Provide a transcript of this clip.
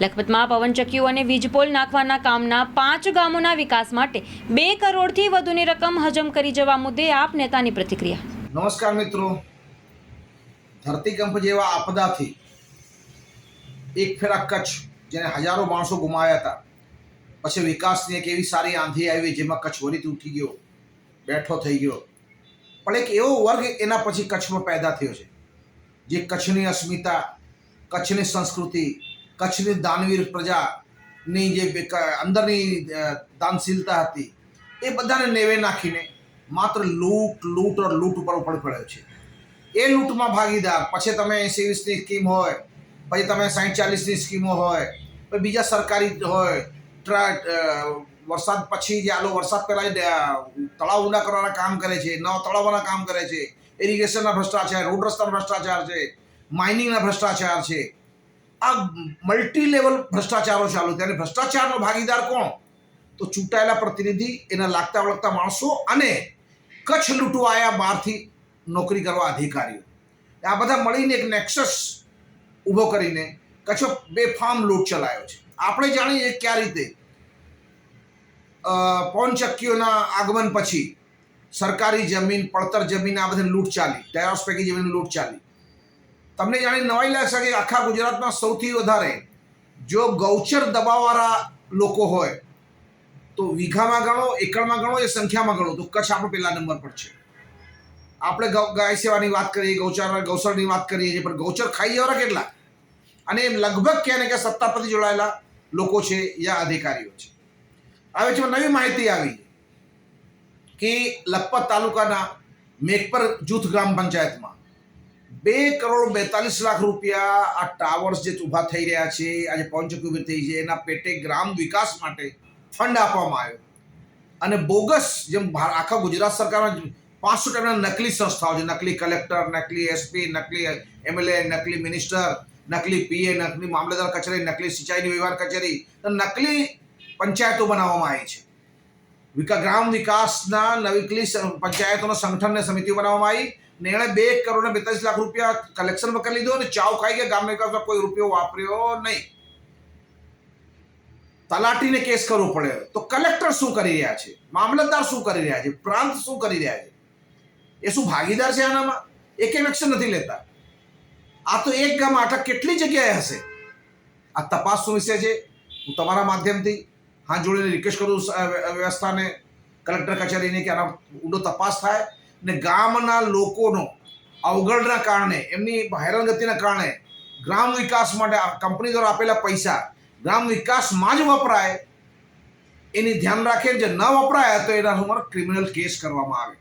લખપતમાં પવનચક્કીઓ અને વીજપોલ નાખવાના કામના પાંચ ગામોના વિકાસ માટે બે કરોડથી વધુની રકમ હજમ કરી જવા મુદ્દે આપ નેતાની પ્રતિક્રિયા. નમસ્કાર મિત્રો. ધરતીકંપ જેવા આપદાથી એક ફેરા કચ્છ જેને હજારો માણસો ગુમાવ્યા હતા. પછી વિકાસની એક એવી સારી આંધી આવી જેમાં કચ્છ વરીથી ઉઠી ગયો, બેઠો થઈ ગયો. પણ એક એવો વર્ગ એના પછી કચ્છમાં પેદા થયો છે. જે કચ્છની અસ્મિતા, કચ્છની સંસ્કૃતિ કચ્છની દાનવીર પ્રજાની જે અંદરની દાનશીલતા હતી, એ બધાને નેવે નાખીને માત્ર લૂંટ લૂંટ લૂંટ ઉપર ઉપર પડ્યો છે. એ લૂંટમાં ભાગીદાર, પછી તમે એસી વીસની સ્કીમ હોય, પછી તમે સાઠ ચાલીસની સ્કીમો હોય, પછી બીજા સરકારી હોય વરસાદ પછી જે આલો વરસાદ પહેલાં તળાવ ઊંડા કરવાના કામ કરે છે, નવા તળાવોના કામ કરે છે ઇરિગેશનના ભ્રષ્ટાચાર, રોડ રસ્તાના ભ્રષ્ટાચાર છે માઇનિંગના ભ્રષ્ટાચાર છે આ મલ્ટી લેવલ ભ્રષ્ટાચારો ચાલુ અને ભ્રષ્ટાચારનો ભાગીદાર કોણ? તો ચૂંટાયેલા પ્રતિનિધિ, એના લાગતા વળગતા માણસો અને કચ્છ લૂંટવાયા બહારથી નોકરી કરવા અધિકારીઓ. આ બધા મળીને એક નેક્સસ ઊભો કરીને કચ્છ બેફામ લૂંટ ચલાવ્યો છે. આપણે જાણીએ કયા રીતે? પવનચક્કીઓના આગમન પછી સરકારી જમીન, પડતર જમીન, આ બધી લૂંટ ચાલી. ટેરાસ પૈકી જમીન લૂંટ ચાલી. તમને જાણી નવાઈ લાગશે કે આખા ગુજરાતમાં સૌથી વધારે જો ગૌચર દબાવવાળા લોકો હોય, તો વીઘામાં ગણો એકડમાં ગણો, એ સંખ્યામાં ગણો, તો કચ્છ આપણો પહેલા નંબર પર છે. આપણે ગાય સેવાની વાત કરીએ, ગૌચર ગૌસળની વાત કરીએ છીએ, પણ ગૌચર ખાઈ જવાના કેટલા? અને એમ લગભગ ક્યાં ને ક્યાં સત્તાપતિ જોડાયેલા લોકો છે, યા અધિકારીઓ છે. હવે છે નવી માહિતી આવી કે લખપત તાલુકાના મેઘપર જૂથ ગ્રામ પંચાયતમાં બે કરોડ બેતાલીસ લાખ રૂપિયા આ ટાવર્સ જે ઊભા થઈ રહ્યા છે, આજે ઊભી થઈ છે, એના પેટે ગ્રામ વિકાસ માટે ફંડ આપવામાં આવ્યો. અને બોગસ જેમ આખા ગુજરાત સરકારમાં પાંચસો ટાઈપના નકલી સંસ્થાઓ છે, નકલી કલેક્ટર, નકલી એસપી નકલી એમએલએ નકલી મિનિસ્ટર, નકલી પીએ નકલી મામલેદાર કચેરી, નકલી સિંચાઈની વ્યવહાર કચેરી નકલી પંચાયતો બનાવવામાં આવી છે. વિકા, ગ્રામ વિકાસના નવીકલી પંચાયતોના સંગઠનને સમિતિ બનાવવામાં આવી. ને બે કરોડ ને બેતાલીસ લાખ રૂપિયા કલેક્શન કરી લીધો અને ચાવ ખાઈ ગયા. ગ્રામ વિકાસમાં કોઈ રૂપિયો વાપર્યો નહીં. તલાટીને કેસ કરવો પડે તો કલેક્ટર શું કરી રહ્યા છે? મામલતદાર શું કરી રહ્યા છે? પ્રાંત શું કરી રહ્યા છે? એ શું ભાગીદાર છે આનામાં? એક એક્શન નથી લેતા? આ તો એક ગામ આટલા કેટલી જગ્યાએ હશે? આ તપાસ શું વિશે છે? હું તમારા માધ્યમથી હાથ જોડીને રિક્વેસ્ટ કરું વ્યવસ્થાને કલેક્ટર કચેરીને કે આના ઊંડો તપાસ થાય ને ગામના લોકોનો અવગણના કારણે, એમની હેરાનગતિના કારણે ગ્રામ વિકાસ માટે કંપની દ્વારા આપેલા પૈસા ગ્રામ વિકાસમાં જ વપરાય. એની ધ્યાન રાખે જે ન વપરાય તો એના ઉપર ક્રિમિનલ કેસ કરવામાં આવે.